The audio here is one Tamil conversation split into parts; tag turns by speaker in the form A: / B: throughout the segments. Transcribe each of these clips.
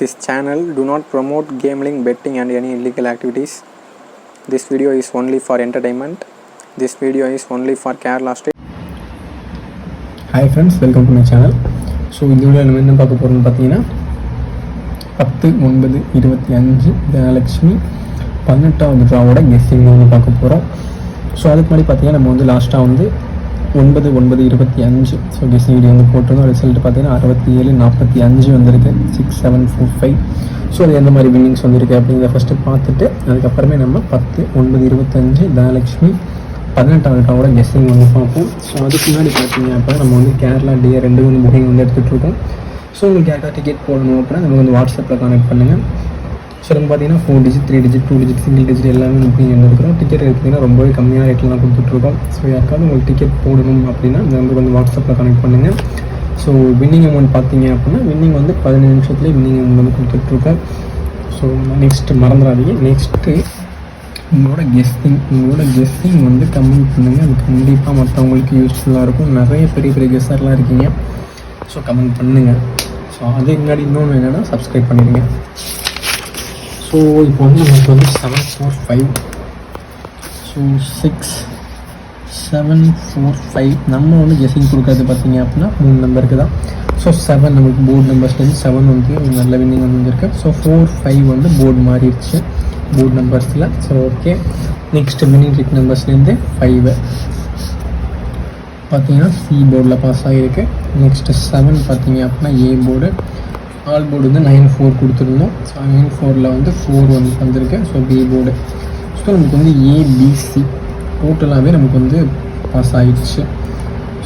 A: This channel do not promote gambling, betting and any illegal activities. This video is only for entertainment. This video is only for Kerala State.
B: Hi friends welcome to my channel so இந்த வீடியோ நம்ம என்ன பார்க்க போகிறோம்னு பார்த்தீங்கன்னா பத்து ஒன்பது இருபத்தி அஞ்சு தனலட்சுமி பதினெட்டாவது ட்ராவோட கெஸ்ஸிங் வந்து பார்க்க போகிறோம் ஸோ அதுக்கு முன்னாடி பார்த்தீங்கன்னா நம்ம வந்து லாஸ்ட்டாக வந்து ஒன்பது ஒன்பது இருபத்தி அஞ்சு. ஸோ கெஸ்ஸிங் வீடியோ வந்து போட்டிருந்தோம். ரிசல்ட் பார்த்தீங்கன்னா அறுபத்தி ஏழு நாற்பத்தி அஞ்சு வந்திருக்கு. Six seven four five so அது எந்த மாதிரி வின்னிங்ஸ் வந்திருக்கு அப்படிங்கிறத ஃபஸ்ட்டு பார்த்துட்டு அதுக்கப்புறமே நம்ம பத்து ஒன்பது இருபத்தஞ்சு தனலட்சுமி பதினெட்டாவது டாவோட கெஸ்டிங் வந்து பார்ப்போம். ஸோ அதுக்கு முன்னாடி பார்த்தீங்க அப்போ நம்ம வந்து கேரளா டிஏ ரெண்டு மூணு புக்கிங் வந்து எடுத்துகிட்டு இருக்கோம். ஸோ உங்களுக்கு யாருக்கா டிக்கெட் போடணும் அப்படின்னா நம்ம வந்து வாட்ஸ்அப்பில் கனெக்ட் பண்ணுங்கள் ஸோ நம்ம பார்த்தீங்கன்னா four digit three digit two digit single digit எல்லாமே புக்கிங் எடுத்துக்கிறோம் டிக்கெட் எடுத்திங்கன்னா ரொம்பவே கம்மியான ரேட்லாம் கொடுத்துட்ருக்கோம். ஸோ யாருக்காவது உங்களுக்கு டிக்கெட் போடணும் அப்படின்னா இந்த நம்பருக்கு வந்து வாட்ஸ்அப்பில் கனெக்ட் பண்ணுங்கள் ஸோ வின்னிங் அமௌண்ட் பார்த்தீங்க அப்படின்னா வின்னிங் வந்து பதினஞ்சு நிமிஷத்துலேயே வின்னிங் அமௌண்ட் வந்து கொடுத்துட்ருக்கோம். ஸோ நெக்ஸ்ட்டு மறந்துடாதீங்க. நெக்ஸ்ட்டு உங்களோட கெஸ்டிங் உங்களோட கெஸ்டிங் வந்து கமெண்ட் பண்ணுங்கள் அது கண்டிப்பாக மற்றவங்களுக்கு யூஸ்ஃபுல்லாக இருக்கும். நிறைய பெரிய பெரிய கெஸ்டர்லாம் இருக்கீங்க. ஸோ கமெண்ட் பண்ணுங்கள் ஸோ அதுக்கு முன்னாடி இன்னொன்று என்னென்னா சப்ஸ்கிரைப் பண்ணிடுங்க. ஸோ இப்போ வந்து நமக்கு வந்து seven four five so six seven four five நம்ம வந்து கெஸிங் கொடுக்கறது பார்த்தீங்க அப்படின்னா மூணு நம்பருக்கு தான் ஸோ செவன் நமக்கு போர்டு நம்பர்ஸ்லேருந்து செவன் வந்து நல்ல வின்னிங் வந்துருக்கு ஸோ ஃபோர் ஃபைவ் வந்து போர்டு மாறிடுச்சு board நம்பர்ஸில் so okay next winning trick நம்பர்ஸ்லேருந்து five பார்த்தீங்கன்னா சி போர்டில் பாஸ் ஆகிருக்கு நெக்ஸ்ட்டு செவன் பார்த்தீங்க அப்படின்னா ஏ போர்டு ஆல் போர்டு வந்து நைன் ஃபோர் கொடுத்துருந்தோம். ஸோ நைன் ஃபோரில் வந்து ஃபோர் வந்து வந்திருக்கு ஸோ பி போர்டு ஸோ நமக்கு வந்து ஏபிசி டோட்டலாகவே நமக்கு வந்து பாஸ் ஆகிடுச்சு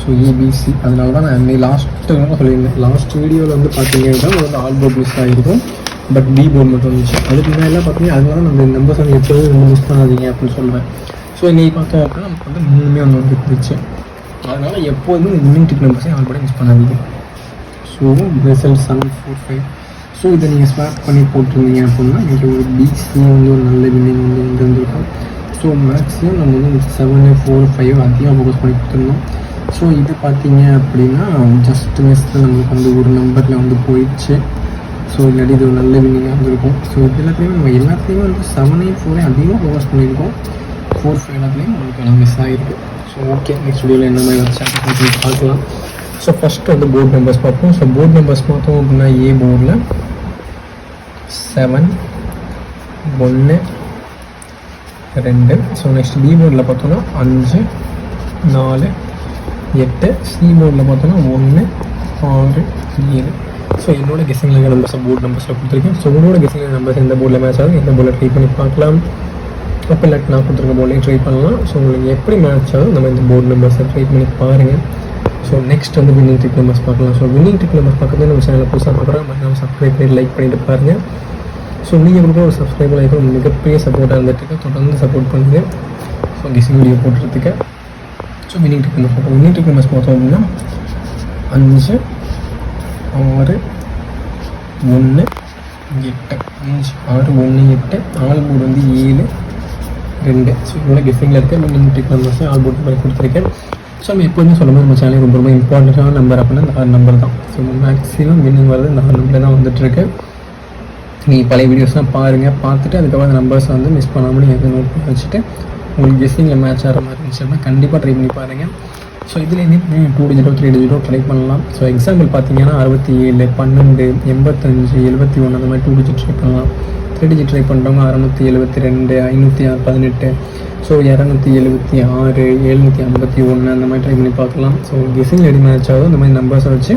B: ஸோ ஏபிசி அதனால தான் நான் இன்னைக்கு லாஸ்ட்டு சொல்லியிருந்தேன். லாஸ்ட் வீடியோவில் வந்து பார்த்தீங்கன்னா வந்து ஆல் போர்டு மிஸ் ஆகிருக்கும் பட் பி போர்டு மட்டும் வந்துச்சு அதுக்கு முன்னாடிலாம் பார்த்தீங்கன்னா அதனால நம்ம இந்த நம்பர்ஸ் வந்து எப்போதும் வந்து மிஸ் பண்ணாதீங்க அப்படின்னு சொல்லுவேன் ஸோ இன்றைக்கி பார்த்தோம் அப்படின்னா நமக்கு வந்து மூணுமே ஒன்று வந்து வந்துருச்சு அதனால் எப்போதுமே இந்த வின்னிங் நம்பர்ஸையும் ஆல் போட மிஸ் பண்ணாதீங்க. So result seven four five so இதை நீங்கள் ஸ்வாப் பண்ணி போட்டிருந்தீங்க அப்படின்னா இங்கே ஒரு பிசி வந்து ஒரு நல்ல வின்னிங் வந்து வந்து வந்திருக்கும் ஸோ மேக்ஸிமம் நம்ம வந்து செவனு ஃபோர் ஃபைவ் அதிகம் ஃபோக்கஸ் பண்ணி கொடுத்துருந்தோம் ஸோ இது பார்த்தீங்க அப்படின்னா ஜஸ்ட் மிஸ்ஸில் நம்மளுக்கு வந்து ஒரு நம்பரில் வந்து போயிடுச்சு. ஸோ இல்லாட்டி இது ஒரு நல்ல வில்லிங்காக வந்துருக்கும் ஸோ இது எல்லாத்தையுமே நம்ம எல்லாத்தையுமே வந்து செவனே ஃபோரே அதிகமாக ஃபோக்கஸ் பண்ணியிருக்கோம். ஃபோர் ஃபைவ் எல்லாத்துலேயும் நம்மளுக்கு எல்லாம் மிஸ் ஆகிருக்கு ஸோ ஓகே நெக்ஸ்ட் வீடியோவில் என்ன மாதிரி வச்சு பார்க்கலாம். ஸோ ஃபஸ்ட்டு வந்து போர்டு நம்பர்ஸ் பார்ப்போம். ஸோ போர்டு நம்பர்ஸ் பார்த்தோம் அப்படின்னா ஏ போர்டில் செவன் ஒன்று ரெண்டு. ஸோ நெக்ஸ்ட் பி போர்டில் பார்த்தோன்னா அஞ்சு நாலு எட்டு. சி போர்டில் பார்த்தோன்னா ஒன்று ஆறு ஏழு. ஸோ என்னோட கெஸிங்கில் நம்பர்ஸை போர்டு நம்பர்ஸில் கொடுத்துருக்கேன். ஸோ உங்களோட கெஸிங் நம்பர்ஸ் எந்த போர்டில் மேட்ச் ஆகுது? எந்த போர்டில் ட்ரை பண்ணி பார்க்கலாம். அப்போ இல்லாட்டி நான் கொடுத்துருக்க போர்டையும் ட்ரை பண்ணலாம். ஸோ உங்களுக்கு எப்படி மேட்ச் ஆகும் நம்ம இந்த போர்டு நம்பர்ஸை ட்ரை பண்ணி பாருங்கள் ஸோ நெக்ஸ்ட் வந்து வின்னிங் ட்ரிக் நம்பர்ஸ் பார்க்கலாம். ஸோ வின்னிங் டிக் நம்பர்ஸ் பார்க்கறது நம்ம சேனலில் புதுசாக பார்க்குறோம் மறக்காமல் சப்ஸ்கிரைப் பண்ணி லைக் பண்ணிட்டு பாருங்கள் ஸோ நீங்கள் கொடுக்குற ஒரு சப்ஸ்கிரைபர் லைக் மிகப்பெரிய சப்போர்ட்டாக இருந்துட்டு தொடர்ந்து சப்போர்ட் பண்ணுங்கள் ஸோ கெஸிங் வீடியோ போட்டுறதுக்கு ஸோ வின்னிங் ட்ரிக் நம்பர்ஸ் பார்ப்போம் வின்னிங் ட்ரிக் நம்பர்ஸ் பார்த்தோம் அப்படின்னா அஞ்சு ஆறு ஒன்று எட்டு. அஞ்சு ஆறு ஒன்று எட்டு. ஆல் போர்டு வந்து ஏழு ரெண்டு. ஸோ இவ்வளோ கெஸ்ஸிங்கில் இருக்க. Winning trick numbers all board பண்ணி கொடுத்துருக்கேன். ஸோ நம்ம எப்போதுமே சொல்லும்போது நம்ம சேனல் ரொம்ப ரொம்ப இம்பார்ட்டண்ட்டான நம்பர் அப்படின்னா இந்த ஆறு நம்பர் தான். ஸோ மேக்ஸிமம் வின்னிங் வரது இந்த ஆறு நம்பர் தான் வந்துட்டுருக்கு. நீங்கள் பழைய வீடியோஸ்லாம் பாருங்கள் பார்த்துட்டு அதுக்கப்புறம் அந்த நம்பர்ஸ் வந்து மிஸ் பண்ணாமல் நீங்கள் எதை நோட் பண்ணி வச்சுட்டு உங்களுக்கு கெஸ்ஸிங்கில் மேட்ச் ஆகிற மாதிரி இருந்துச்சுன்னா கண்டிப்பாக ட்ரை பண்ணி பாருங்கள் ஸோ இதுலேருந்து டூ டிஜிட்டோ த்ரீ டிஜிட்டோ ட்ரை பண்ணலாம். ஸோ எக்ஸாம்பிள் பார்த்தீங்கன்னா அறுபத்தி ஏழு பன்னெண்டு எண்பத்தஞ்சு எழுபத்தி ஒன்று அந்த மாதிரி டூ டிஜிட் ட்ரை பண்ணலாம். டிஜிட் ட்ரை பண்ணுறவங்க அறநூற்றி எழுபத்தி ரெண்டு ஐநூற்றி ஆறு பதினெட்டு ஸோ இரநூத்தி எழுபத்தி ஆறு எழுநூற்றி ஐம்பத்தி ஒன்று அந்த மாதிரி ட்ரை பண்ணி பார்க்கலாம். ஸோ கெஸிங் ரெடி மேட்ச் ஆகும் இந்த மாதிரி நம்பர்ஸை வச்சு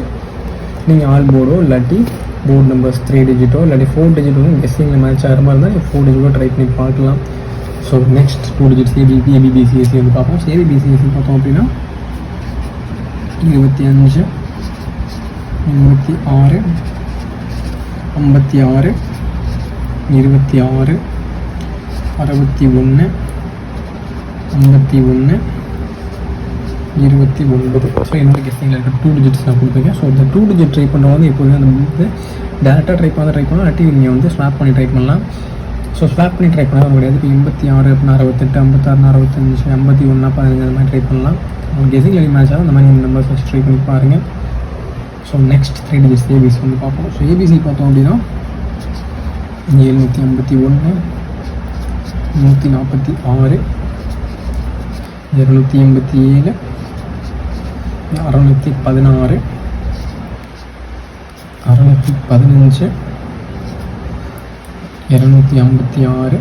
B: நீங்கள் ஆல் போர்டோ இல்லாட்டி போர்டு நம்பர்ஸ் த்ரீ டிஜிட்டோ இல்லாட்டி ஃபோர் டிஜிட்டோ கெஸிங்கில் மேட்ச் ஆகிற மாதிரி தான் ஃபோர் டிஜிட்டோ ட்ரை பண்ணி பார்க்கலாம். So next two digit A B B A B B C S C வந்து பார்ப்போம் சிபிபிசிஎஸ்சி ஏபிபிசிஎஸ்சி பார்த்தோம் அப்படின்னா இருபத்தி அஞ்சு இருபத்தி ஆறு ஐம்பத்தி ஆறு இருபத்தி ஆறு அறுபத்தி ஒன்று ஐம்பத்தி ஒன்று இருபத்தி ஒன்பது. ஸோ என்னோட கெஸ்டிங்கில் இருக்க டூ டிஜிட்ஸ் நான் கொடுத்துருக்கேன் ஸோ இந்த டூ டிஜிட் ட்ரை பண்ணுறவங்க வந்து எப்போதுமே அந்த வந்து டேரெக்டாக ட்ரை பண்ணால் ட்ரை பண்ணலாம். இல்லாட்டி நீங்கள் வந்து ஸ்வாப் பண்ணி ட்ரை பண்ணலாம். ஸோ ஸ்வாப் பண்ணி ட்ரை பண்ணால் கிடையாது இப்போ எண்பத்தி ஆறு அப்படின்னா அறுபத்தெட்டு ஐம்பத்தாறு அறுபத்தஞ்சு ஐம்பத்தி ஒன்றா பதினஞ்சு அந்த மாதிரி ட்ரை பண்ணலாம். உங்களுக்கு கெஸிங் எழுதி மேட்ச் ஆகும். அந்த மாதிரி நம்பர்ஸ் வச்சு ட்ரை பண்ணி பாருங்கள் so next three digits A B C வந்து பார்ப்போம். ஸோ ஏபிசி பார்த்தோம் அப்படின்னா எழுநூற்றி ஐம்பத்தி ஒன்று நூற்றி நாற்பத்தி ஆறு இரநூத்தி எண்பத்தி ஏழு அறநூற்றி பதினாறு அறநூற்றி பதினஞ்சு இரநூத்தி ஐம்பத்தி ஆறு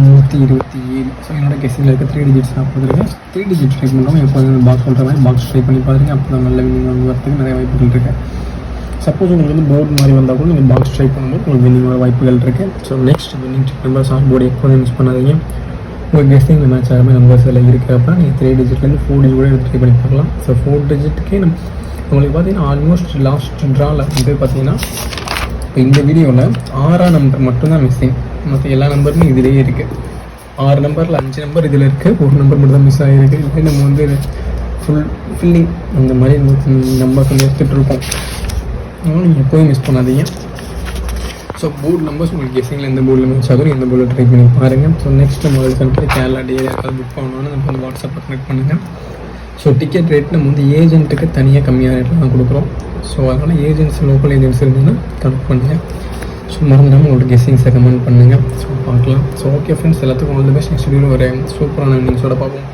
B: நூற்றி இருபத்தி ஏழு. ஸோ என்னோடய கெஸ்டில் இருக்க த்ரீ டிஜிட்ஸ் நான் கொடுத்துருக்கேன். த்ரீ டிஜிட் ட்ரை பண்ணுறோம் எப்போதும் பாக்ஸ் சொல்கிற மாதிரி பாக்ஸ் ட்ரை பண்ணி பாருங்க. அப்போ தான் நல்ல வினிங் வந்து நிறைய வாய்ப்புகள் இருக்குது சப்போஸ் உங்களுக்கு வந்து போர்டு மாதிரி வந்தால் கூட நீங்கள் பாக்ஸ் ட்ரை பண்ணும்போது உங்களுக்கு வின்னிங் வாய்ப்புகள் இருக்குது so next winning check number short board எப்போதும் மிஸ் பண்ணாதீங்க. உங்கள் கெஸ்டிங் மேட்ச் ஆகிற மாதிரி நம்பர்ஸ் எல்லாம் இருக்கிறப்ப நீங்கள் த்ரீ டிஜிட்லேருந்து ஃபோர் டிஜிட் கூட ட்ரை பண்ணி பார்க்கலாம். ஸோ ஃபோர் டிஜிட்டுக்கே நம்ம உங்களுக்கு பார்த்தீங்கன்னா ஆல்மோஸ்ட் லாஸ்ட் ட்ராவில் வந்து பார்த்தீங்கன்னா இப்போ இந்த வீடியோவில் ஆறாம் நம்பர் மட்டும்தான் மிஸ்ஸிங் மற்ற எல்லா நம்பருமே இதிலேயே இருக்குது ஆறு நம்பரில் அஞ்சு நம்பர் இதில் இருக்குது ஒரு நம்பர் மட்டும் தான் மிஸ் ஆகிருக்கு இல்லை நம்ம வந்து ஃபுல் ஃபில்லிங் அந்த மாதிரி நம்பர்ஸ் வந்து எடுத்துகிட்டு இருக்கோம் அதனால் நீங்கள் எப்போதும் மிஸ் பண்ணாதீங்க ஸோ போர்டு நம்பர்ஸ் உங்களுக்கு கெஸிங்கில் எந்த போர்டில் மிஸ் ஆகும் எந்த போர்டில் ட்ரை பண்ணி பாருங்கள் ஸோ நெக்ஸ்ட் முதல் கண்ட்ரி கேரளா டே யாராவது புக் பண்ணணும்னு நம்ம வந்து வாட்ஸ்அப்பில் கனெக்ட் பண்ணுங்கள் ஸோ டிக்கெட் ரேட் நம்ம வந்து ஏஜென்ட்டுக்கு தனியாக கம்மியான ரேட்டில் தான் கொடுக்குறோம். ஸோ அதனால் ஏஜென்ட்ஸ் லோக்கல் ஏஜென்ட்ஸ் இருந்தீங்கன்னா கனெக்ட் பண்ணுங்கள் ஸோ மறந்துடாமல் உங்களோட கெஸ்ஸிங்ஸை கமெண்ட் பண்ணுங்கள் ஸோ பார்க்கலாம். ஸோ ஓகே ஃப்ரெண்ட்ஸ் எல்லாத்துக்கும் all the best next video ஒரு சூப்பரான இன்னிங்ஸோட பார்ப்போம்.